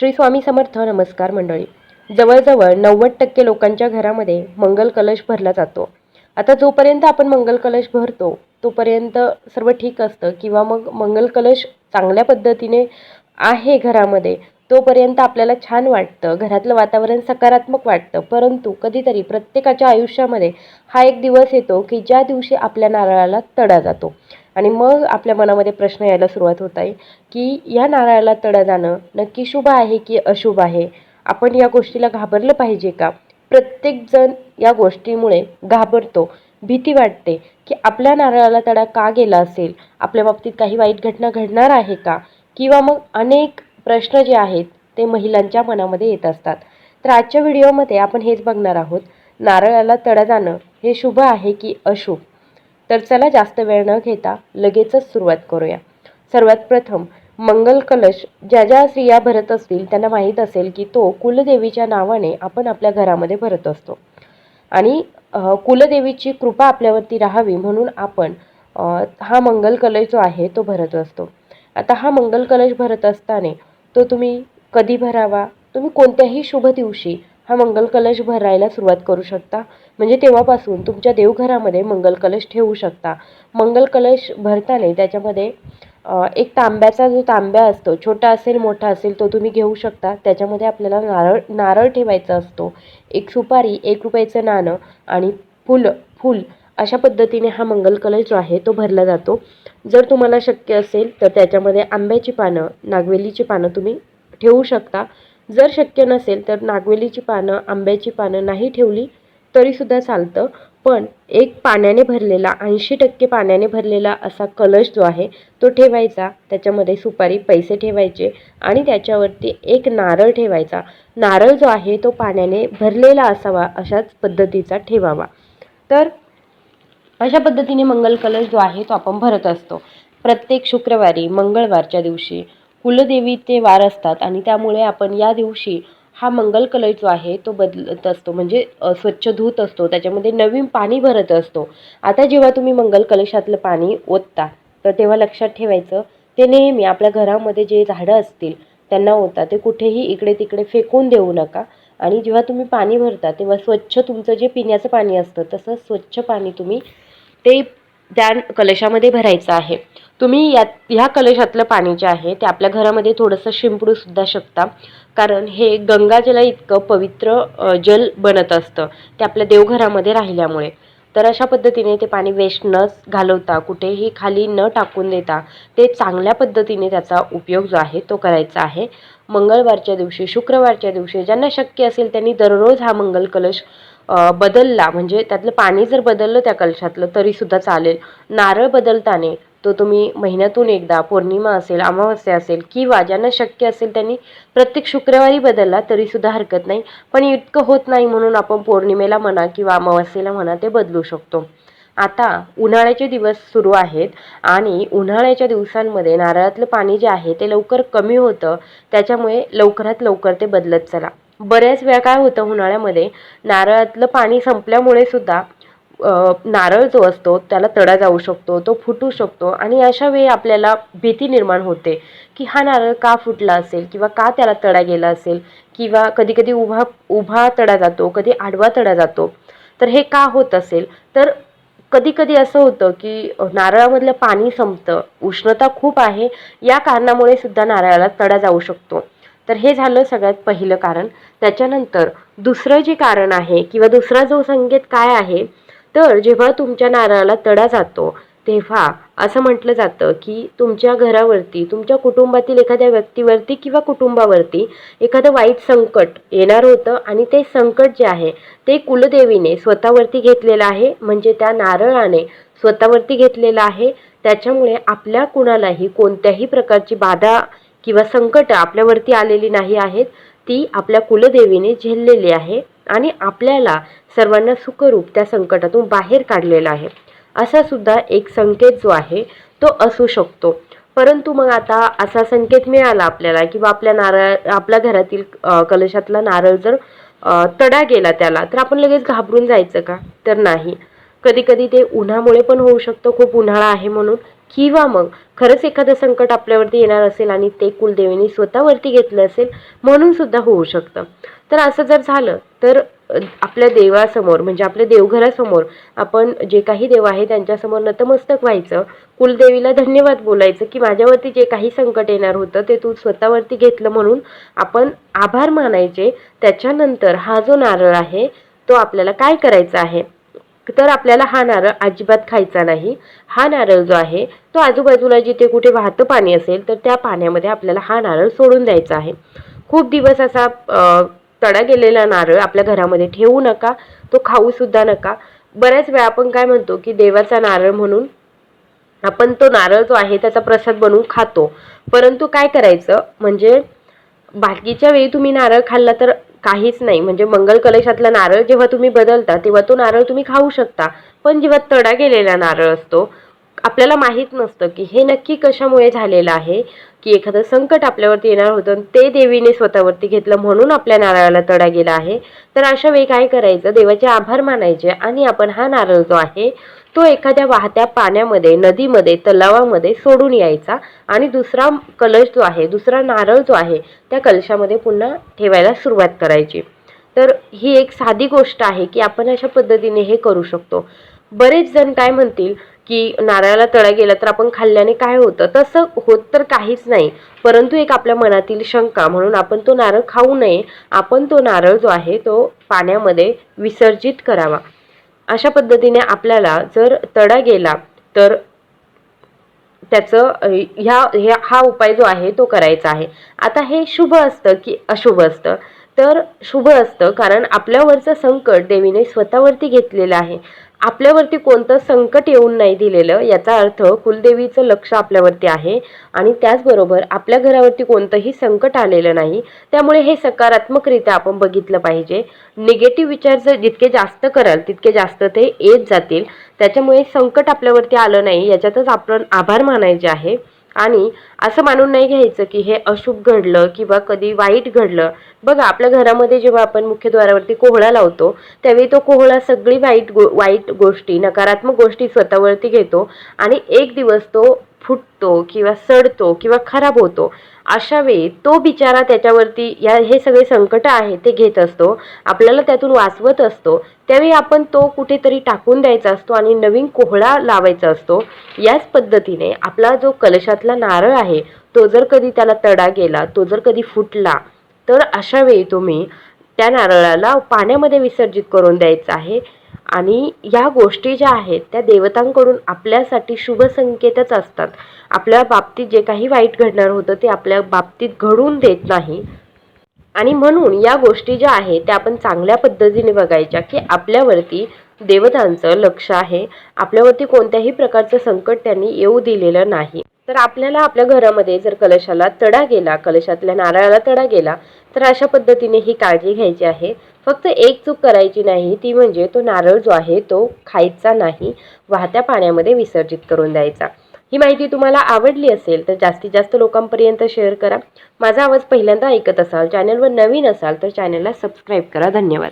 श्री स्वामी समर्थ नमस्कार मंडळी. जवळजवळ नव्वद टक्के लोकांच्या घरामध्ये मंगल कलश भरला जातो. आता जोपर्यंत आपण मंगल कलश भरतो तोपर्यंत सर्व ठीक असतं किंवा मग मंगल कलश चांगल्या पद्धतीने आहे घरामध्ये तोपर्यंत आपल्याला छान वाटतं घरातलं वातावरण सकारात्मक वाटतं. परंतु कधीतरी प्रत्येकाच्या आयुष्यामध्ये हा एक दिवस येतो की ज्या दिवशी आपल्या नारळाला तडा जातो. आणि मग आपल्या मनामध्ये प्रश्न यायला सुरुवात होत आहे की या नारळाला तडा जाणं नक्की शुभ आहे की अशुभ आहे? आपण या गोष्टीला घाबरलं पाहिजे का? प्रत्येकजण या गोष्टीमुळे घाबरतो. भीती वाटते की आपल्या नारळाला तडा का गेला असेल? आपल्या बाबतीत काही वाईट घटना घडणार आहे का? किंवा मग अनेक प्रश्न जे आहेत ते महिलांच्या मनामध्ये येत असतात. तर आजच्या व्हिडिओमध्ये आपण हेच बघणार आहोत. नारळाला तडा जाणं हे शुभ आहे की अशुभ? तर चला जास्त वेळ न घेता लगेचच सुरुवात करूया. सर्वात प्रथम मंगल कलश ज्या ज्या स्त्रिया भरत असतील त्यांना माहीत असेल की तो कुलदेवीच्या नावाने आपण आपल्या घरामध्ये भरत असतो. आणि कुलदेवीची कृपा आपल्यावरती राहावी म्हणून आपण हा मंगल कलश जो आहे तो भरत असतो. आता हा मंगल कलश भरत असताना तो तुम्ही कधी भरावा? तुम्ही कोणत्याही शुभ दिवशी हा मंगल कलश भरायला सुरुवात करू शकता. म्हणजे तेव्हापासून तुमच्या देवघरामध्ये मंगल कलश ठेवू शकता. मंगल कलश भरताना त्याच्यामध्ये एक तांब्याचा जो तांब्या असतो छोटा असेल मोठा असेल तो तुम्ही घेऊ शकता. त्याच्यामध्ये आपल्याला नारळ नारळ ठेवायचा असतो. एक सुपारी एक रुपयाचं नाणं आणि फुलं फूल अशा पद्धतीने हा मंगल कलश जो आहे तो भरला जातो. जर तुम्हाला शक्य असेल तर त्याच्यामध्ये आंब्याची पानं नागवेलीची पानं तुम्ही ठेवू शकता. जर शक्य नसेल तर नागवेलीची पानं आंब्याची पानं नाही ठेवली तरीसुद्धा चालतं. पण एक पाण्याने भरलेला ऐंशी टक्के पाण्याने भरलेला असा कलश जो आहे तो ठेवायचा. त्याच्यामध्ये सुपारी पैसे ठेवायचे आणि त्याच्यावरती एक नारळ ठेवायचा. नारळ जो आहे तो पाण्याने भरलेला असावा अशाच पद्धतीचा ठेवावा. तर अशा पद्धतीने मंगल कलश जो आहे तो आपण भरत असतो. प्रत्येक शुक्रवारी मंगळवारच्या दिवशी कुलदेवीचे वार असतात आणि त्यामुळे आपण या दिवशी हा मंगल कलश जो आहे तो बदलत असतो. म्हणजे स्वच्छ धुत असतो. त्याच्यामध्ये नवीन पाणी भरत असतो. आता जेव्हा तुम्ही मंगल कलशातलं पाणी ओतता तर तेव्हा लक्षात ठेवायचं ते नेहमी आपल्या घरामध्ये जे झाडं असतील त्यांना ओता ते कुठेही इकडे तिकडे फेकून देऊ नका. आणि जेव्हा तुम्ही पाणी भरता तेव्हा स्वच्छ तुमचं जे पिण्याचं पाणी असतं तसं स्वच्छ पाणी तुम्ही ते त्या कलशामध्ये भरायचं आहे. तुम्ही या ह्या कलशातलं पाणी जे आहे ते आपल्या घरामध्ये थोडंसं शिंपडू सुद्धा शकता. कारण हे गंगाजला इतकं पवित्र जल बनत असतं. ते आपल्या देवघरामध्ये राहिल्यामुळे. तर अशा पद्धतीने ते पाणी वेस्ट न घालवता कुठेही खाली न टाकून देता ते चांगल्या पद्धतीने त्याचा उपयोग जो आहे तो करायचा आहे. मंगळवारच्या दिवशी शुक्रवारच्या दिवशी ज्यांना शक्य असेल त्यांनी दररोज हा मंगल कलश बदलला. म्हणजे त्यातलं पाणी जर बदललं त्या कलशातलं तरीसुद्धा चालेल. नारळ बदलताने तो तुम्ही महिन्यातून एकदा पौर्णिमा असेल अमावस्या असेल किंवा ज्यांना शक्य असेल त्यांनी प्रत्येक शुक्रवारी बदलला तरीसुद्धा हरकत नाही. पण इतकं होत नाही म्हणून आपण पौर्णिमेला म्हणा किंवा अमावस्येला म्हणा ते बदलू शकतो. आता उन्हाळ्याचे दिवस सुरू आहेत आणि उन्हाळ्याच्या दिवसांमध्ये नारळातलं पाणी जे आहे ते लवकर कमी होतं. त्याच्यामुळे लवकरात लवकर ते बदलत चला. बऱ्याच वेळा काय होतं उन्हाळ्यामध्ये नारळातलं पाणी संपल्यामुळे सुद्धा नारळ जो असतो त्याला तडा जाऊ शकतो तो फुटू शकतो आणि अशा वेळी आपल्याला भीती निर्माण होते की हा नारळ का फुटला असेल किंवा का त्याला तडा गेला असेल किंवा कधी कधी उभा उभा तडा जातो कधी आडवा तडा जातो. तर हे का होत असेल? तर कधी कधी असं होतं की नारळामधलं पाणी संपतं उष्णता खूप आहे या कारणामुळे सुद्धा नारळाला तडा जाऊ शकतो. तर हे झालं सगळ्यात पहिलं कारण. त्याच्यानंतर दुसरं जे कारण आहे किंवा दुसरा जो संकेत काय आहे तर जेव्हा तुमच्या नारळाला तडा जातो तेव्हा असं म्हटलं जातं की तुमच्या घरावरती तुमच्या कुटुंबातील एखाद्या व्यक्तीवरती किंवा कुटुंबावरती एखादं वाईट संकट येणार होतं आणि ते संकट जे आहे ते कुलदेवीने स्वतःवरती घेतलेलं आहे. म्हणजे त्या नारळाने स्वतःवरती घेतलेलं आहे. त्याच्यामुळे आपल्या कुणालाही कोणत्याही प्रकारची बाधा किंवा संकट आपल्यावरती आलेली नाही आहेत. ती आपल्या कुलदेवीने झेललेली आहे. आणि आपल्याला सर्वांना सुखरूप त्या संकटातून बाहेर काढलेला आहे. असा सुद्धा एक संकेत जो आहे तो असू शकतो. परंतु मग आता असा संकेत मिळाला आपल्याला किंवा आपल्या नारळ आपल्या घरातील कलशातला नारळ जर तडा गेला त्याला तर आपण लगेच घाबरून जायचं का? तर नाही. कधी कधी ते उन्हामुळे पण होऊ शकतं खूप उन्हाळा आहे म्हणून. किंवा मग खरंच एखादं संकट आपल्यावरती येणार असेल आणि ते कुलदेवीने स्वतःवरती घेतलं असेल म्हणून सुद्धा होऊ शकतं. तर असं जर झालं तर आपल्या देवासमोर म्हणजे आपल्या देवघरासमोर आपण जे काही देव आहे त्यांच्यासमोर नतमस्तक व्हायचं. कुलदेवीला धन्यवाद बोलायचं की माझ्यावरती जे काही संकट येणार होतं ते तू स्वतःवरती घेतलं म्हणून आपण आभार मानायचे. त्याच्यानंतर हा जो नारळ आहे तो आपल्याला काय करायचा आहे? तर आपल्याला हा नारळ अजिबात खायचा नाही. हा नारळ जो आहे तो आजूबाजूला जिथे कुठे वाहतं पाणी असेल तर त्या पाण्यामध्ये आपल्याला हा नारळ सोडून द्यायचा आहे. खूप दिवस असा सडा तडा गेलेला नारळ आपल्या घरामध्ये ठेवू नका तो खाऊ सुद्धा नका. बऱ्याच वेळा आपण काय म्हणतो की देवाचा नारळ म्हणून आपण तो नारळ जो आहे त्याचा प्रसाद बनवून खातो. परंतु काय करायचं? म्हणजे बाकीच्या वेळी तुम्ही नारळ खाल्ला तर काहीच नाही. म्हणजे मंगल कलशातला नारळ जेव्हा तुम्ही बदलता तेव्हा तो नारळ तुम्ही खाऊ शकता. पण जेव्हा तडा गेलेला नारळ असतो आपल्याला माहीत नसतं की हे नक्की कशामुळे झालेलं आहे की एखादं संकट आपल्यावरती येणार होतं आणि ते देवीने स्वतःवरती घेतलं म्हणून आपल्या नारळाला तडा गेला आहे. तर अशा वेळी काय करायचं? देवाचे आभार मानायचे आणि आपण हा नारळ जो आहे तो एखाद्या वाहत्या पाण्यामध्ये नदीमध्ये तलावामध्ये सोडून यायचा आणि दुसरा कलश जो आहे दुसरा नारळ जो आहे त्या कलशामध्ये पुन्हा ठेवायला सुरुवात करायची. तर ही एक साधी गोष्ट आहे की आपण अशा पद्धतीने हे करू शकतो. बरेच जण काय म्हणतील की नारळाला तळा गेला तर आपण खाल्ल्याने काय होतं? तसं होत तर काहीच नाही. परंतु एक आपल्या मनातील शंका म्हणून आपण तो नारळ खाऊ नये. आपण तो नारळ जो आहे तो पाण्यामध्ये विसर्जित करावा. अशा पद्धतीने आपल्याला जर तडा गेला तर त्याचं ह्या हा उपाय जो आहे तो करायचा आहे. आता हे शुभ असतं की अशुभ असतं? तर शुभ असतं कारण आपल्यावरचं संकट देवीने स्वतःवरती घेतलेलं आहे. आपल्यावरती कोणतं संकट येऊन नाही दिलेलं याचा अर्थ कुलदेवीचं लक्ष आपल्यावरती आहे आणि त्याचबरोबर आपल्या घरावरती कोणतंही संकट आलेलं नाही. त्यामुळे हे सकारात्मकरित्या आपण बघितलं पाहिजे. निगेटिव्ह विचार जर जितके जास्त कराल तितके जास्त ते येत जातील. त्याच्यामुळे संकट आपल्यावरती आलं नाही याच्यातच आपण आभार मानायचे आहे. आणि असं मानून नाही घ्यायचं की हे अशुभ घडलं किंवा कधी वाईट घडलं. बघा आपल्या घरामध्ये जेव्हा आपण मुख्यद्वारावरती कोहळा लावतो त्यावेळी तो कोहळा सगळी वाईट गो वाईट गोष्टी नकारात्मक गोष्टी स्वतःवरती घेतो आणि एक दिवस तो फुटतो किंवा सडतो किंवा खराब होतो अशा वेळी तो बिचारा त्याच्यावरती या हे सगळे संकट आहे ते घेत असतो आपल्याला त्यातून वाचवत असतो त्यावेळी आपण तो कुठेतरी टाकून द्यायचा असतो आणि नवीन कोहळा लावायचा असतो. याच पद्धतीने आपला जो कलशातला नारळ आहे तो जर कधी त्याला तडा गेला तो जर कधी फुटला तर अशा वेळी तुम्ही त्या नारळाला पाण्यामध्ये विसर्जित करून द्यायचं आहे. आणि या गोष्टी ज्या आहेत त्या देवतांकडून आपल्यासाठी शुभ संकेतच असतात. आपल्या बाबतीत जे काही वाईट घडणार होतं ते आपल्या बाबतीत घडून देत नाही. आणि म्हणून या गोष्टी ज्या आहेत त्या आपण चांगल्या पद्धतीने बघायच्या की आपल्यावरती देवतांचं लक्ष आहे. आपल्यावरती कोणत्याही प्रकारचं संकट त्यांनी येऊ दिलेलं नाही. तर आपल्याला आपल्या घरामध्ये जर कलशाला तडा गेला कलशातल्या नारळाला तडा गेला तर अशा पद्धतीने ही काळजी घ्यायची आहे. फक्त एक चूक करायची नाही ती म्हणजे तो नारळ जो आहे तो खायचा नाही वाहत्या पाण्यामध्ये विसर्जित करून द्यायचा. ही माहिती तुम्हाला आवडली असेल तर जास्तीत जास्त लोकांपर्यंत शेअर करा. माझा आवाज पहिल्यांदा ऐकत असाल चॅनलवर नवीन असाल तर चॅनलला सबस्क्राईब करा. धन्यवाद.